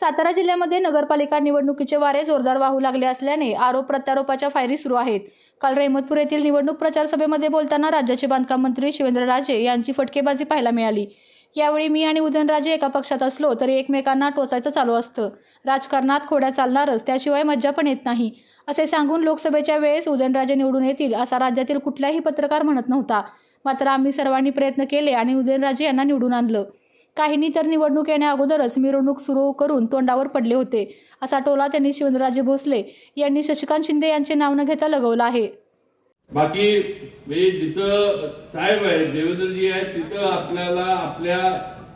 सातारा जिल्ह्यामध्ये नगरपालिका निवडणुकीचे वारे जोरदार वाहू लागले असल्याने आरोप प्रत्यारोपाच्या फायरी सुरू आहेत. काल रहमतपूर येथील निवडणूक प्रचार सभेमध्ये बोलताना राज्याचे बांधकाम मंत्री शिवेंद्रराजे यांची फटकेबाजी पाहायला मिळाली. यावेळी मी आणि उदयनराजे एका पक्षात असलो तरी एकमेकांना टोचायचं चालू असतं. राजकारणात खोड्या चालणारच त्याशिवाय मज्जा पण येत नाही. असे सांगून लोकसभेच्या वेळेस उदयनराजे निवडून येतील असा राज्यातील कुठलाही पत्रकार म्हणत नव्हता. मात्र आम्ही सर्वांनी प्रयत्न केले आणि उदयनराजे यांना निवडून आणलं. काहींनी तर निवडणूक येण्याअगोदरच मिरवणूक सुरू करून तोंडावर पडले होते असा टोला त्यांनी शिवेंद्रराजे भोसले यांनी शशिकांत शिंदे यांचे नाव न घेता लगवलं आहे. बाकी म्हणजे जिथं साहेब आहे देवेंद्रजी आहेत तिथं आपल्याला आपल्या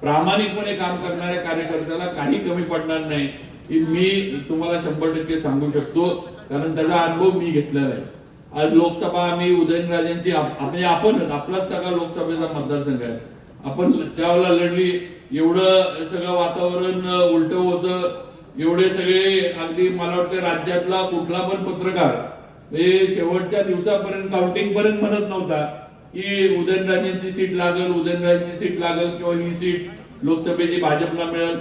प्रामाणिकपणे काम करणाऱ्या कार्यकर्त्याला काही कमी पडणार नाही की मी तुम्हाला शंभर टक्के सांगू शकतो कारण त्याचा अनुभव मी घेतलेला आहे. आज लोकसभा आम्ही उदयनराजेंची म्हणजे आपणच आपलाच सगळा लोकसभेचा मतदारसंघ आहे. आपण त्यावेळेला लढली एवढं सगळं वातावरण उलट होतं एवढे सगळे अगदी मला वाटतं राज्यातला कुठला पण पत्रकार हे शेवटच्या दिवसापर्यंत काउंटिंग पर्यंत म्हणत नव्हता की उदयनराजेंची सीट लागेल उदयनराजेंची सीट लागेल किंवा ही सीट लोकसभेची भाजपला मिळेल.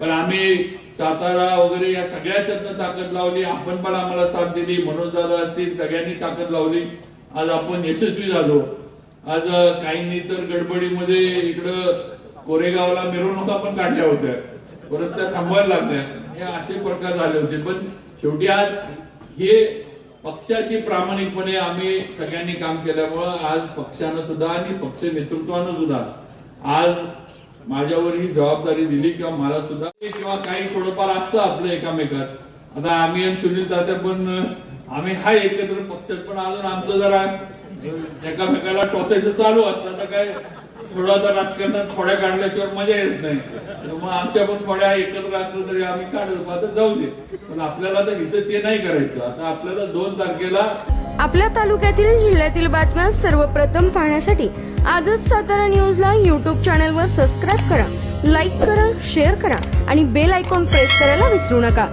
पण आम्ही सातारा वगैरे या सगळ्याच्यातनं ताकद लावली आपण पण आम्हाला साथ दिली मनोज दादा असतील सगळ्यांनी ताकद लावली. आज आपण यशस्वी झालो. आज काहींनी तर गडबडीमध्ये इकडं कोरेगावला मिरवणुका पण काढल्या होत्या. परत त्या थांबवायला लागल्या. हे असे प्रकार झाले होते. पण शेवटी आज हे पक्षाशी प्रामाणिकपणे आम्ही सगळ्यांनी काम केल्यामुळं आज पक्षानं सुद्धा आणि पक्ष नेतृत्वानं सुद्धा आज माझ्यावर ही जबाबदारी दिली किंवा मला सुद्धा किंवा काही थोडंफार असतं आपलं एकामेकात. आता आम्ही आणि सुनील दादा पण आम्ही हाय एकत्र पक्षात पण अजून आमचं जरा एकामेकाला टोचायचं चालू असतं. आता काय थोडं राजकारणात थोड्या काढल्याशिवाय मजा येत नाही. त्यामुळे आमच्या पण थोड्या एकत्र असलं तरी आम्ही काढत आता जाऊ दे. पण आपल्याला तर इथं ते नाही करायचं. आता आपल्याला दोन तारखेला आपल्या तालुक्यातील जिल्ह्यातील बातम्या सर्वप्रथम पाहण्यासाठी आजच सातारा न्यूजला यूट्यूब चॅनलवर सबस्क्राईब करा लाईक करा शेअर करा आणि बेल आयकॉन प्रेस करायला विसरू नका.